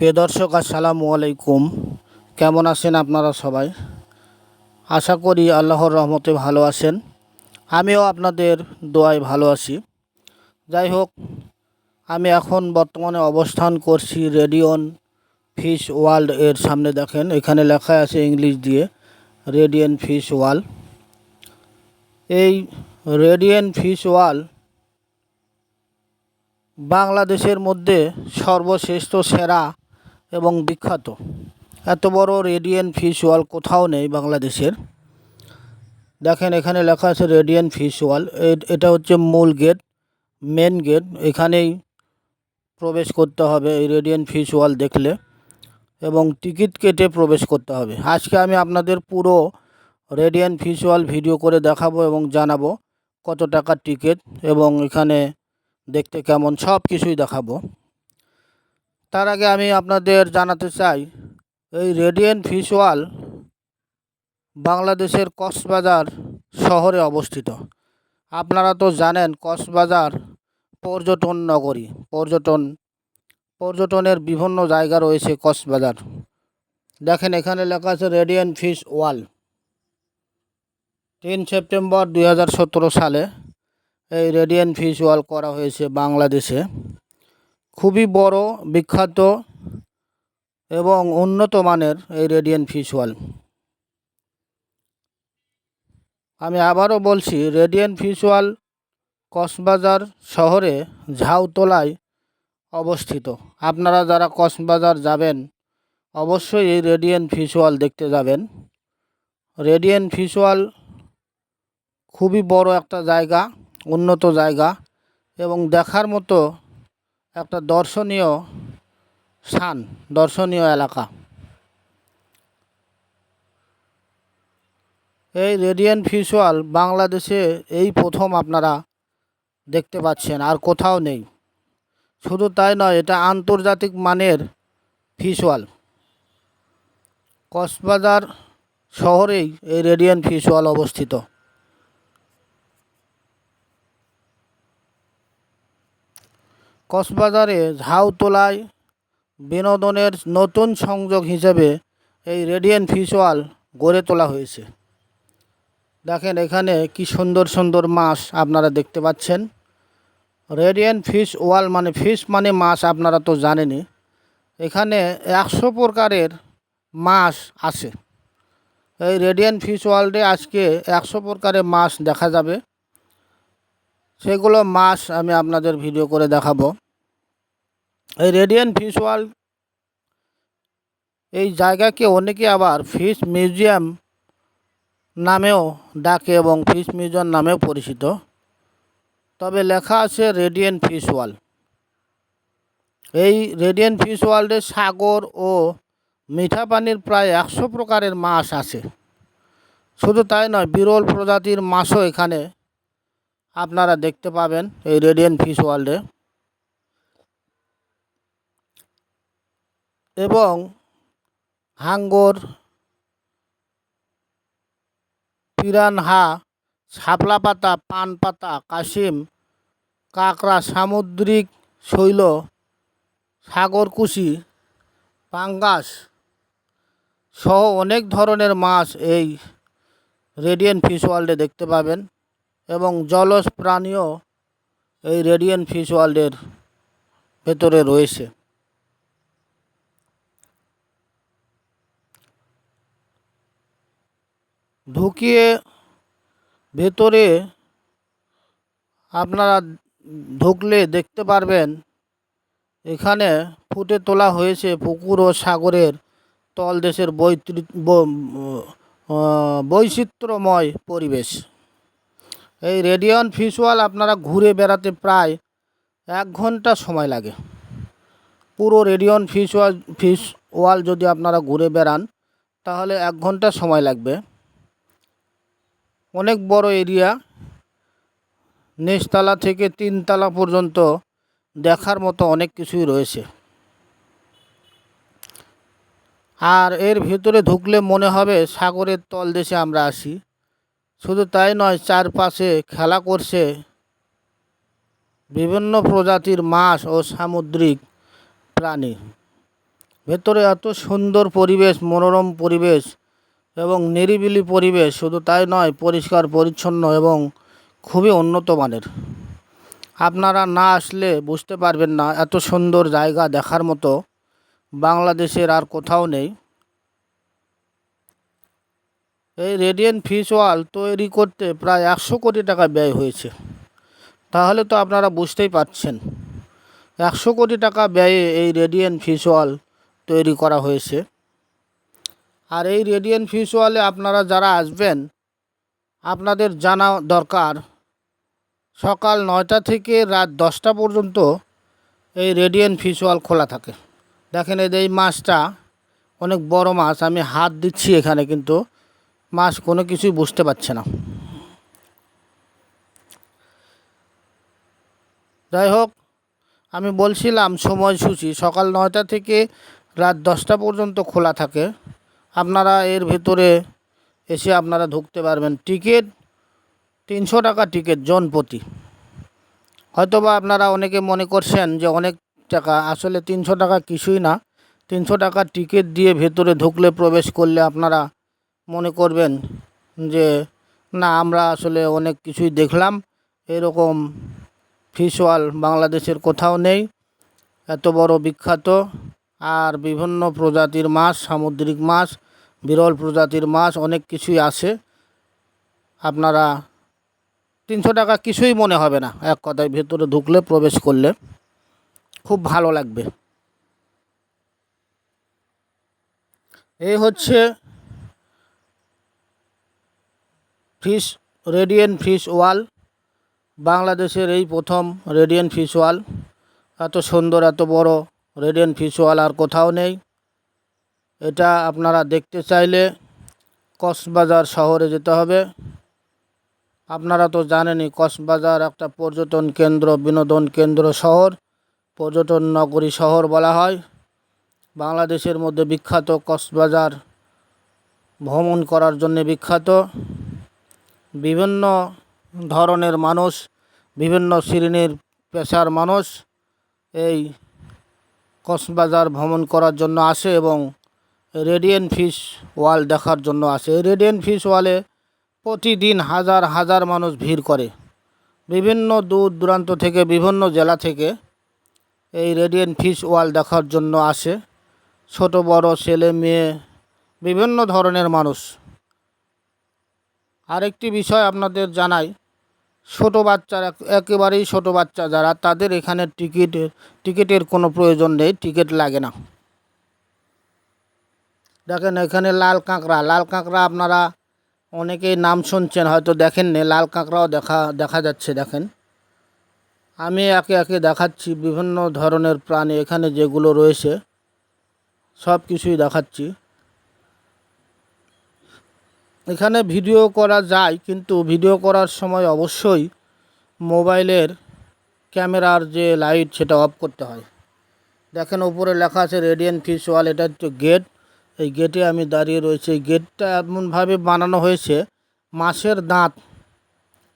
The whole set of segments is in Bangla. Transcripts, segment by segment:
প্রিয় দর্শক, আসসালামু আলাইকুম। কেমন আছেন আপনারা সবাই? আশা করি আল্লাহর রহমতে ভালো আছেন। আমিও আপনাদের দোয়ায় ভালো আছি। যাই হোক, আমি এখন বর্তমানে অবস্থান করছি রেডিয়ন ফিশ ওয়ার্ল্ড এর সামনে দেখেন, এখানে লেখা আছে ইংলিশ দিয়ে, রেডিয়ন ফিশ ওয়ার্ল্ড। এই রেডিয়ন ফিশ ওয়ার্ল্ড বাংলাদেশের মধ্যে সর্বশ্রেষ্ঠ সেরা এবং বিখ্যাত। এত বড় রেডিয়েন্ট ফিশ ওয়াল কোথাও নেই বাংলাদেশের। দেখেন এখানে লেখা আছে রেডিয়েন্ট ফিশ ওয়াল। এটা হচ্ছে মূল গেট, মেন গেট। এখানেই প্রবেশ করতে হবে এই রেডিয়েন্ট ফিশ ওয়াল দেখলে এবং টিকিট কেটে প্রবেশ করতে হবে। আজকে আমি আপনাদের পুরো রেডিয়েন্ট ফিশ ওয়াল ভিডিও করে দেখাবো এবং জানাব কত টাকার টিকিট এবং এখানে দেখতে কেমন সব কিছুই দেখাবো। তার আগে আমি আপনাদের জানাতে চাই, এই রেডিয়েন্ট ফিশ ওয়াল বাংলাদেশের কক্সবাজার শহরে অবস্থিত। আপনারা তো জানেন কক্সবাজার পর্যটন নগরী, পর্যটন, পর্যটনের বিভিন্ন জায়গা রয়েছে কক্সবাজার। দেখেন এখানে লেখা আছে রেডিয়েন্ট ফিশ ওয়াল তিন সেপ্টেম্বর দুই হাজার সতেরো সালে এই রেডিয়েন্ট ফিশ ওয়াল করা হয়েছে বাংলাদেশে। খুবই বড়, বিখ্যাত এবং উন্নত মানের এই রেডিয়েন্ট ফিশ ওয়াল আমি আবারও বলছি রেডিয়েন্ট ফিশ ওয়াল শহরে ঝাউতলায় অবস্থিত। আপনারা যারা কক্সবাজার যাবেন, অবশ্যই এই রেডিয়েন্ট ফিশ ওয়াল দেখতে যাবেন। রেডিয়েন্ট ফিশ ওয়াল খুবই বড় একটা জায়গা, উন্নত জায়গা এবং দেখার মতো একটা দর্শনীয় স্থান, দর্শনীয় এলাকা। এই রেডিয়েন্ট ফিশওয়াল বাংলাদেশে এই প্রথম আপনারা দেখতে পাচ্ছেন, আর কোথাও নেই। শুধু তাই নয়, এটা আন্তর্জাতিক মানের ফিশওয়াল কক্সবাজার শহরেই এই রেডিয়েন্ট ফিশওয়াল অবস্থিত। কক্সবাজারে ঝাউতলায় বিনোদনের নতুন সংযোগ হিসেবে এই রেডিয়েন্ট ওয়াল গড়ে তোলা হয়েছে। দেখেন এখানে কি সুন্দর সুন্দর মাছ আপনারা দেখতে পাচ্ছেন। রেডিয়েন্ট ফিশ ওয়াল মানে ফিশ মানে মাছ আপনারা তো জানেনই। এখানে একশো প্রকারের মাছ আছে। এই রেডিয়েন্ট ফিশ ওয়ার্ল্ডে আজকে একশো প্রকারের মাছ দেখা যাবে। সেগুলো মাছ আমি আপনাদের ভিডিও করে দেখাবো। এই রেডিয়েন্ট ফিশ ওয়ার্ল্ড এই জায়গাকে অনেকে আবার ফিশ মিউজিয়াম নামেও ডাকে এবং ফিশ মিউজিয়াম নামেও পরিচিত। তবে লেখা আছে রেডিয়েন্ট ফিশ ওয়ার্ল্ড এই রেডিয়েন্ট ফিশ ওয়ার্ল্ডে সাগর ও মিঠা পানির প্রায় একশো প্রকারের মাছ আছে। শুধু তাই নয়, বিরল প্রজাতির মাছও এখানে আপনারা দেখতে পাবেন এই রেডিয়েন্ট ফিশ ওয়ার্ল্ডে এবং হাঙ্গর, পিরানহা শাপলা পাতা পান পাতা কাশিম, কাঁকড়া, সামুদ্রিক শৈল, সাগরকুশি, পাঙ্গাস সহ অনেক ধরনের মাছ এই রেডিয়েন্ট ফিশ ওয়ার্ল্ডে দেখতে পাবেন। এবং জলজ প্রাণীও এই রেডিয়েন্ট ফিশ ওয়ার্ল্ডের ভেতরে রয়েছে। ঢুকিয়ে ভেতরে আপনারা ঢুকলে দেখতে পারবেন, এখানে ফুটে তোলা হয়েছে পুকুর ও সাগরের তলদেশের বৈচিত্র্যময় পরিবেশ। এই রেডিয়ন ফিশ ওয়াল আপনারা ঘুরে বেড়াতে প্রায় এক ঘণ্টা সময় লাগে। পুরো রেডিয়ন ফিশ ওয়াল ফিশ ওয়াল যদি আপনারা ঘুরে বেড়ান, তাহলে এক ঘণ্টা সময় লাগবে। অনেক বড় এরিয়া, নিচতলা থেকে তিনতলা পর্যন্ত দেখার মতো অনেক কিছুই রয়েছে। আর এর ভিতরে ঢুকলে মনে হবে সাগরের তলদেশে আমরা আসি শুধু তাই নয়, চারপাশে খেলা করছে বিভিন্ন প্রজাতির মাছ ও সামুদ্রিক প্রাণী। ভেতরে এত সুন্দর পরিবেশ, মনোরম পরিবেশ এবং নিরিবিলি পরিবেশ, শুধু তাই নয়, পরিষ্কার, পরিচ্ছন্ন এবং খুবই উন্নত মানের। আপনারা না আসলে বুঝতে পারবেন না, এত সুন্দর জায়গা দেখার মতো বাংলাদেশের আর কোথাও নেই। এই রেডিয়েন্ট ফিশ ওয়াল তৈরি করতে প্রায় একশো কোটি টাকা ব্যয় হয়েছে। তাহলে তো আপনারা বুঝতেই পারছেন। একশো কোটি টাকা ব্যয়ে এই রেডিয়েন্ট ফিশ ওয়াল তৈরি করা হয়েছে। আর এই রেডিয়েন্ট ফিশ ওয়ালে আপনারা যারা আসবেন, আপনাদের জানা দরকার, সকাল নয়টা থেকে রাত দশটা পর্যন্ত এই রেডিয়েন্ট ফিশ ওয়াল খোলা থাকে। দেখেন এই মাছটা, অনেক বড় মাছ, আমি হাত দিচ্ছি এখানে কিন্তু। মাছ কোনো কিছুই বুঝতে পারছে না। যাই হোক, আমি বলছিলাম সময়সূচি সকাল নয়টা থেকে রাত দশটা পর্যন্ত খোলা থাকে। আপনারা এর ভেতরে এসে আপনারা ঢুকতে পারবেন। টিকিট, তিনশো টাকা টিকিট জন প্রতি। হয়তোবা আপনারা অনেকে মনে করছেন যে অনেক টাকা, আসলে তিনশো টাকা কিছুই না। তিনশো টাকা টিকিট দিয়ে ভেতরে ঢুকলে প্রবেশ করলে আপনারা মনে করবেন যে, না, আমরা আসলে অনেক কিছুই দেখলাম। এরকম ফিশওয়াল বাংলাদেশের কোথাও নেই। এত বড় বিখ্যাত আর বিভিন্ন প্রজাতির মাছ, সামুদ্রিক মাছ, বিরল প্রজাতির মাছ, অনেক কিছুই আছে। আপনারা তিনশো টাকা কিছুই মনে হবে না। এক কথায় ভেতরে ঢুকলে, প্রবেশ করলে। খুব ভালো লাগবে। এই হচ্ছে ফিশ, রেডিয়েন্ট ফিশ ওয়াল। বাংলাদেশের এই প্রথম রেডিয়েন্ট ফিশ ওয়াল। এত সুন্দর, এত বড় রেডিয়েন্ট ফিশ ওয়াল আর কোথাও নেই। এটা আপনারা দেখতে চাইলে কক্সবাজার শহরে যেতে হবে। আপনারা তো জানেনই, কক্সবাজার একটা পর্যটন কেন্দ্র, বিনোদন কেন্দ্র শহর। পর্যটন নগরী শহর বলা হয়। বাংলাদেশের মধ্যে বিখ্যাত কক্সবাজার ভ্রমণ করার জন্য বিখ্যাত। বিভিন্ন ধরনের মানুষ, বিভিন্ন শ্রেণির পেশার মানুষ এই কক্সবাজার ভ্রমণ করার জন্য আসে এবং রেডিয়েন্ট ফিশ ওয়াল দেখার জন্য আসে। এই রেডিয়েন্ট ফিশ ওয়ালে প্রতিদিন হাজার হাজার মানুষ ভিড় করে। বিভিন্ন দূর দূরান্ত থেকে, বিভিন্ন জেলা থেকে এই রেডিয়েন্ট ফিশ ওয়াল দেখার জন্য আসে। ছোট, বড়, ছেলে, মেয়ে, বিভিন্ন ধরনের মানুষ। আরেকটি বিষয় আপনাদের জানাই। ছোট বাচ্চার এক- একেবারেই ছোট বাচ্চা যারা, তাদের এখানে টিকিট, টিকিটের কোনো প্রয়োজন নেই, টিকিট লাগে না। দেখেন, এখানে লাল কাঁকড়া লাল কাঁকড়া আপনারা অনেকেই নাম শুনছেন, হয়তো দেখেননি, লাল কাঁকড়াও দেখা দেখা যাচ্ছে, দেখেন। আমি একে একে দেখাচ্ছি, বিভিন্ন ধরনের প্রাণী এখানে যেগুলো রয়েছে সব কিছুই দেখাচ্ছি। এখানে ভিডিও করা যায়, কিন্তু ভিডিও করার সময় অবশ্যই মোবাইলের ক্যামেরার যে লাইট সেটা অফ করতে হয়। দেখেন উপরে লেখা আছে রেডিয়ান ফিশ ওয়াল এটা হচ্ছে গেট এই গেটে আমি দাঁড়িয়ে রয়েছি। এই গেটটা এমনভাবে বানানো হয়েছে, মাছের দাঁত,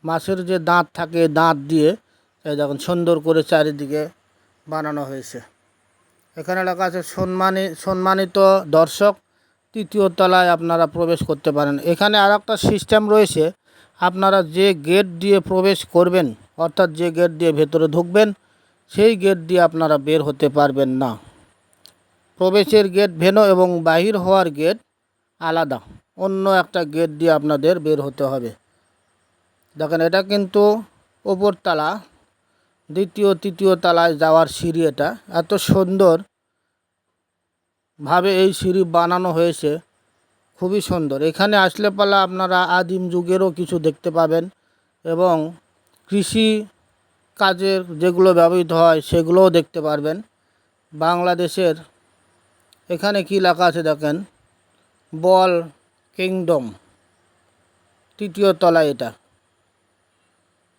মাছের যে দাঁত থাকে দাঁত দিয়ে, এই দেখুন সুন্দর করে চারিদিকে বানানো হয়েছে। এখানে লেখা আছে, সম্মানী, সম্মানিত দর্শক তৃতীয় তলায় আপনারা প্রবেশ করতে পারেন। এখানে আর একটা সিস্টেম রয়েছে। আপনারা যে গেট দিয়ে প্রবেশ করবেন, অর্থাৎ যে গেট দিয়ে ভেতরে ঢুকবেন, সেই গেট দিয়ে আপনারা বের হতে পারবেন না। প্রবেশের গেট ভেনো এবং বাহির হওয়ার গেট আলাদা। অন্য একটা গেট দিয়ে আপনাদের বের হতে হবে। দেখেন, এটা কিন্তু ওপরতলা দ্বিতীয়, তৃতীয় তলায় যাওয়ার সিঁড়ি এটা। এত সুন্দর ভাবে এই সিঁড়ি বানানো হয়েছে। খুবই সুন্দর। এখানে আসলে পালা আপনারা আদিম যুগেরও কিছু দেখতে পাবেন এবং কৃষি কাজের যেগুলো ব্যবহৃত হয় সেগুলোও দেখতে পারবেন। বাংলাদেশের এখানে কি লেখা আছে দেখেন? Ball kingdom. তৃতীয় তলায় এটা।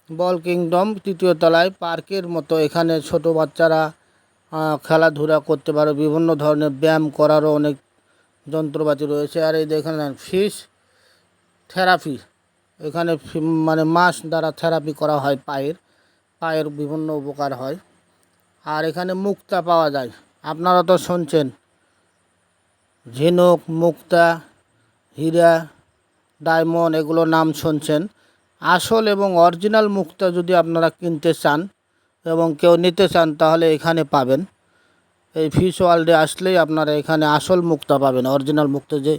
বল কিংডম তৃতীয় তলায় পার্কের মতো এখানে ছোট বাচ্চারা খেলাধুলা করতে পারে, বিভিন্ন ধরনের ব্যায়াম করারও অনেক যন্ত্রপাতি রয়েছে। আর এই দেখেন ফিস থেরাপি এখানে মানে মাস দ্বারা থেরাপি করা হয় পায়ের পায়ের বিভিন্ন উপকার হয়। আর এখানে মুক্তা পাওয়া যায়, আপনারা তো শুনছেন, ঝিনুক, মুক্তা, হীরা, ডায়মন্ড এগুলো নাম শুনছেন। আসল এবং অরিজিনাল মুক্তা যদি আপনারা কিনতে চান এবং কেউ নিতে চান তাহলে এখানে পাবেন। এই ফিশ ওয়ার্ল্ডে আসলেই আপনারা এখানে আসল মুক্তা পাবেন অরিজিনাল মুক্তা। যে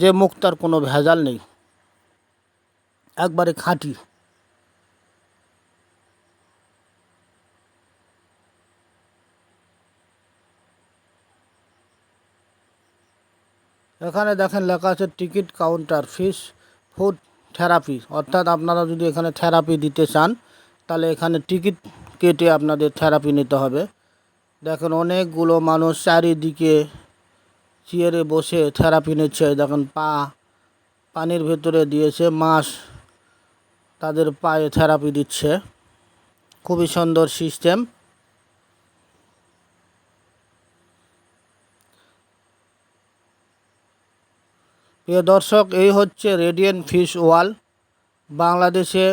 যে মুক্তার কোনো ভেজাল নেই। একবারে খাঁটি। এখানে দেখেন লেখা আছে ticket counter fish food therapy অর্থাৎ আপনারা যদি এখানে থেরাপি দিতে চান, তাহলে এখানে টিকিট কেটে আপনাদের থেরাপি নিতে হবে। দেখেন, অনেকগুলো মানুষ চারিদিকে চেয়ারে বসে থেরাপি নিচ্ছে। দেখেন, পা, পানির ভেতরে দিয়েছে মাছ তাদের পায়ে থেরাপি দিচ্ছে। খুবই সুন্দর সিস্টেম। প্রিয় দর্শক, এই হচ্ছে রেডিয়েন্ট ফিশ ওয়াল, বাংলাদেশে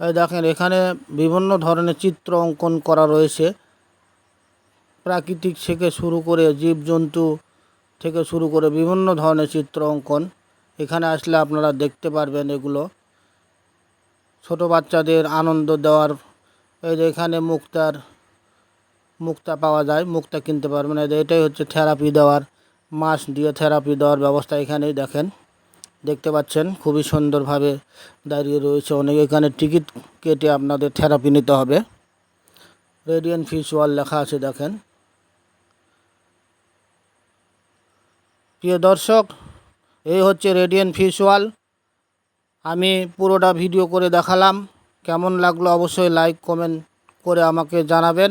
দেখেন, এখানে বিভিন্ন ধরনের চিত্র অঙ্কন করা রয়েছে। প্রাকৃতিক থেকে শুরু করে জীবজন্তু থেকে শুরু করে বিভিন্ন ধরনের চিত্র অঙ্কন। এখানে আসলে আপনারা দেখতে পারবেন এগুলো। ছোট বাচ্চাদের আনন্দ দেওয়ার, এই যে এখানে মুক্তার, মুক্তা পাওয়া যায়, মুক্তা কিনতে পারবেন। এটাই হচ্ছে থেরাপি দেওয়ার, মাছ দিয়ে থেরাপি দেওয়ার ব্যবস্থা এখানেই দেখেন। দেখতে পাচ্ছেন, খুবই সুন্দরভাবে দাঁড়িয়ে রয়েছে অনেক। এখানে টিকিট কেটে আপনাদের থেরাপি নিতে হবে। রেডিয়ান ফিশ ওয়াল লেখা আছে, দেখেন। প্রিয় দর্শক, এই হচ্ছে রেডিয়ান ফিশ ওয়াল আমি পুরোটা ভিডিও করে দেখালাম। কেমন লাগল অবশ্যই লাইক, কমেন্ট করে আমাকে জানাবেন।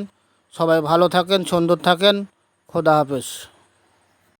সবাই ভালো থাকেন, সুন্দর থাকেন। খোদা হাফেজ।